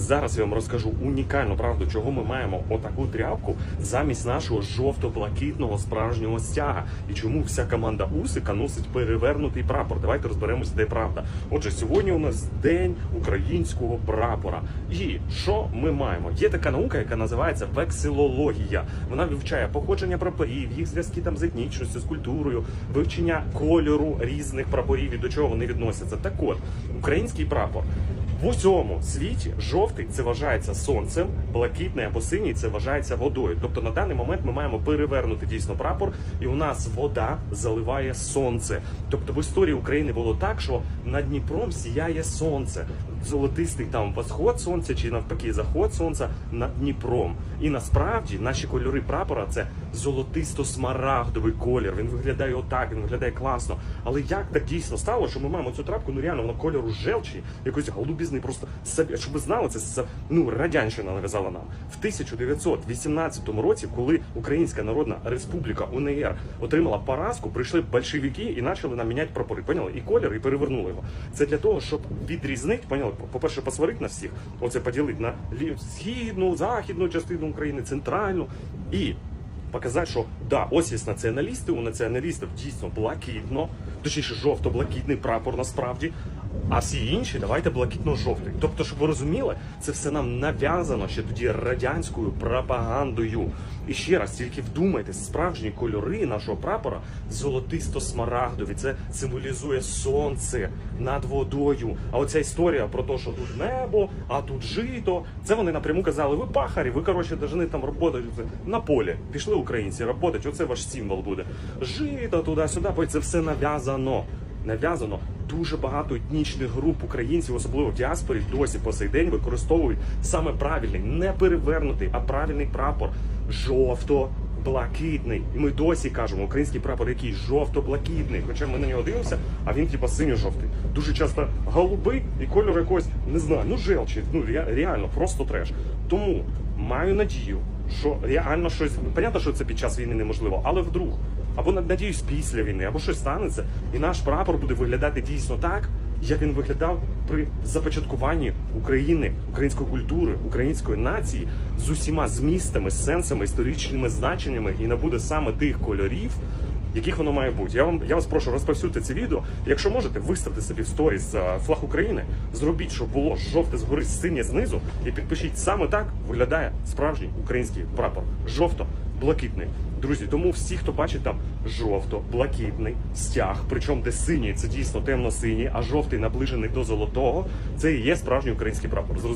Зараз я вам розкажу унікальну правду, чого ми маємо отаку тряпку замість нашого жовто-блакитного справжнього стяга. І чому вся команда Усика носить перевернутий прапор. Давайте розберемося, де правда. Отже, сьогодні у нас день українського прапора. І що ми маємо? Є така наука, яка називається вексилологія. Вона вивчає походження прапорів, їх зв'язки там з етнічністю, з культурою, вивчення кольору різних прапорів і до чого вони відносяться. Так от, український прапор. В усьому світі жовтий це вважається сонцем, блакитний або синій це вважається водою. Тобто на даний момент ми маємо перевернути дійсно прапор, і у нас вода заливає сонце. Тобто в історії України було так, що над Дніпром сіяє сонце, золотистий там восход сонця чи навпаки заход сонця над Дніпром. І насправді наші кольори прапора це золотисто-смарагдовий колір. Він виглядає отак, він виглядає класно. Але як так дійсно стало, що ми маємо цю трапку, ну реально вона кольору желчі, якось голубізний, просто щоб ви знали, це ну радянщина нав'язала нам в 1918 році, коли Українська Народна Республіка УНР отримала поразку, прийшли большевики і почали нам міняти прапори. Поняли? І колір, і перевернули його. Це для того, щоб відрізнити, поняли, по-перше, посварити нас всіх, оце поділити на східну, західну частину України, центральну і показати, що да, ось є націоналісти, у націоналістів дійсно блакитно, точніше жовто-блакитний прапор насправді. А всі інші давайте блакитно-жовтий. Тобто, щоб ви розуміли, це все нам нав'язано ще тоді радянською пропагандою. І ще раз, тільки вдумайтесь, справжні кольори нашого прапора золотисто-смарагдові. Це символізує сонце над водою. А оця історія про те, що тут небо, а тут жито. Це вони напряму казали: ви пахарі, ви коротше должны там роботи на полі. Пішли українці роботи, оце ваш символ буде. Жито туди-сюди, бо це все нав'язано. Нав'язано дуже багато етнічних груп українців, особливо в діаспорі, досі по сей день використовують саме правильний, не перевернутий, а правильний прапор жовто-блакитний. І ми досі кажемо, український прапор який жовто-блакитний. Хоча ми на нього дивимося, а він типа синьо-жовтий. Дуже часто голубий і кольор якогось не знаю, ну желчі. Ну реально, просто треш. Тому маю надію, що реально щось понятно, що це під час війни неможливо, але вдруг. Або надіюсь, після війни, або щось станеться, і наш прапор буде виглядати дійсно так, як він виглядав при започаткуванні України, української культури, української нації з усіма змістами, сенсами, історичними значеннями, і набуде саме тих кольорів, яких воно має бути. Я вам я вас прошу розповсюдити це відео. Якщо можете, виставте собі в сторіс е, флаг України, зробіть, щоб було жовте згори, синє знизу, і підпишіть саме так виглядає справжній український прапор. Жовто. Блакитний. Друзі, тому всі, хто бачить там жовто-блакитний стяг, причому де синій, це дійсно темно-синій, а жовтий наближений до золотого, це і є справжній український прапор. Зрозуміло?